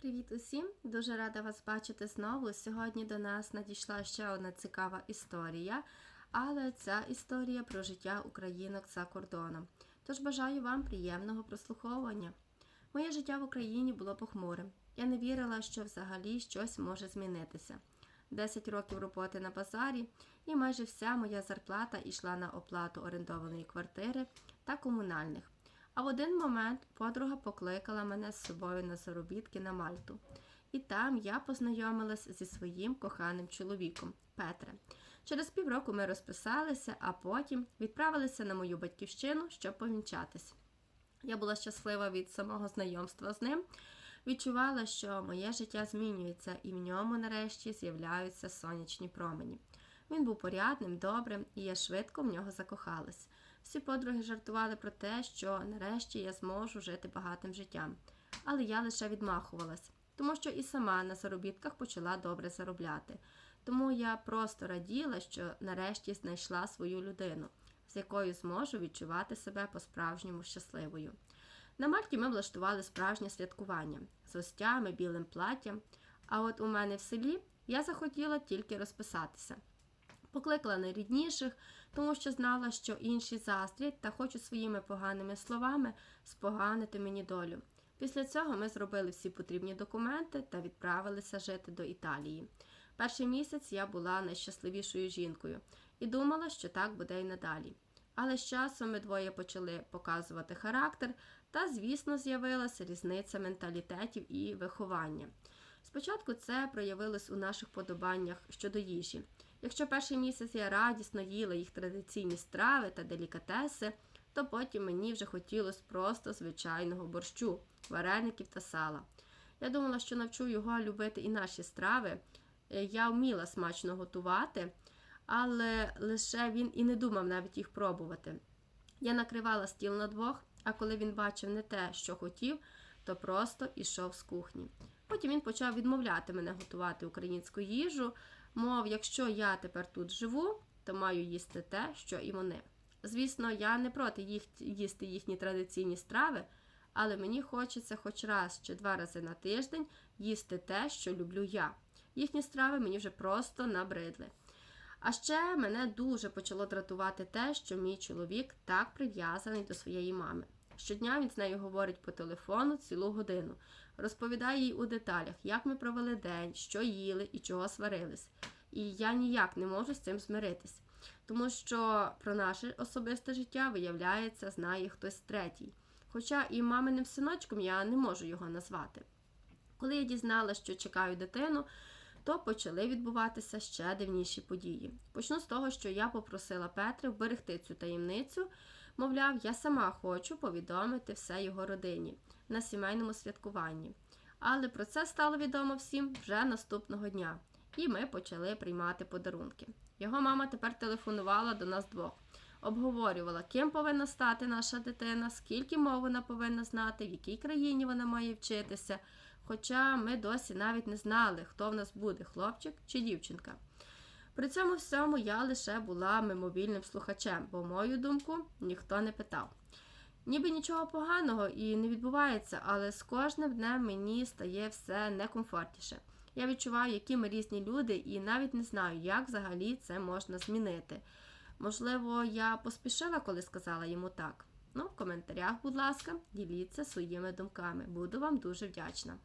Привіт усім! Дуже рада вас бачити знову. Сьогодні до нас надійшла ще одна цікава історія, але ця історія про життя українок за кордоном. Тож бажаю вам приємного прослуховування. Моє життя в Україні було похмурим. Я не вірила, що взагалі щось може змінитися. 10 років роботи на базарі, і майже вся моя зарплата йшла на оплату орендованої квартири та комунальних. А в один момент подруга покликала мене з собою на заробітки на Мальту. І там я познайомилась зі своїм коханим чоловіком Петре. Через півроку ми розписалися, а потім відправилися на мою батьківщину, щоб повінчатись. Я була щаслива від самого знайомства з ним. Відчувала, що моє життя змінюється, і в ньому нарешті з'являються сонячні промені. Він був порядним, добрим, і я швидко в нього закохалась. Всі подруги жартували про те, що нарешті я зможу жити багатим життям. Але я лише відмахувалась, тому що і сама на заробітках почала добре заробляти. Тому я просто раділа, що нарешті знайшла свою людину, з якою зможу відчувати себе по-справжньому щасливою. На Мальті ми влаштували справжнє святкування з гостями, білим платтям. А от у мене в селі я захотіла тільки розписатися. Покликала найрідніших, тому що знала, що інші заздрять та хочуть своїми поганими словами споганити мені долю. Після цього ми зробили всі потрібні документи та відправилися жити до Італії. Перший місяць я була найщасливішою жінкою і думала, що так буде й надалі. Але з часом ми двоє почали показувати характер, та, звісно, з'явилася різниця менталітетів і виховання. Спочатку це проявилось у наших подобаннях щодо їжі. Якщо перший місяць я радісно їла їх традиційні страви та делікатеси, то потім мені вже хотілося просто звичайного борщу, вареників та сала. Я думала, що навчу його любити і наші страви. Е, Я вміла смачно готувати, але лише він і не думав навіть їх пробувати. Я накривала стіл на двох, а коли він бачив не те, що хотів, то просто ішов з кухні. Потім він почав відмовляти мене готувати українську їжу, мов, якщо я тепер тут живу, то маю їсти те, що і вони. Звісно, я не проти їх їсти їхні традиційні страви, але мені хочеться хоч раз чи два рази на тиждень їсти те, що люблю я. Їхні страви мені вже просто набридли. А ще мене дуже почало дратувати те, що мій чоловік так прив'язаний до своєї мами. Щодня він з нею говорить по телефону цілу годину, розповідає їй у деталях, як ми провели день, що їли і чого сварились. І я ніяк не можу з цим змиритись, тому що про наше особисте життя, виявляється, знає хтось третій. Хоча і маминим синочком я не можу його назвати. Коли я дізналася, що чекаю дитину, то почали відбуватися ще дивніші події. Почну з того, що я попросила Петри вберегти цю таємницю. Мовляв, я сама хочу повідомити все його родині на сімейному святкуванні. Але про це стало відомо всім вже наступного дня, і ми почали приймати подарунки. Його мама тепер телефонувала до нас двох, обговорювала, ким повинна стати наша дитина, скільки мов вона повинна знати, в якій країні вона має вчитися. Хоча ми досі навіть не знали, хто в нас буде, хлопчик чи дівчинка. При цьому всьому я лише була мимовільним слухачем, бо мою думку ніхто не питав. Ніби нічого поганого і не відбувається, але з кожним днем мені стає все некомфортніше. Я відчуваю, які ми різні люди, і навіть не знаю, як взагалі це можна змінити. Можливо, я поспішила, коли сказала йому так. Ну, в коментарях, будь ласка, діліться своїми думками. Буду вам дуже вдячна.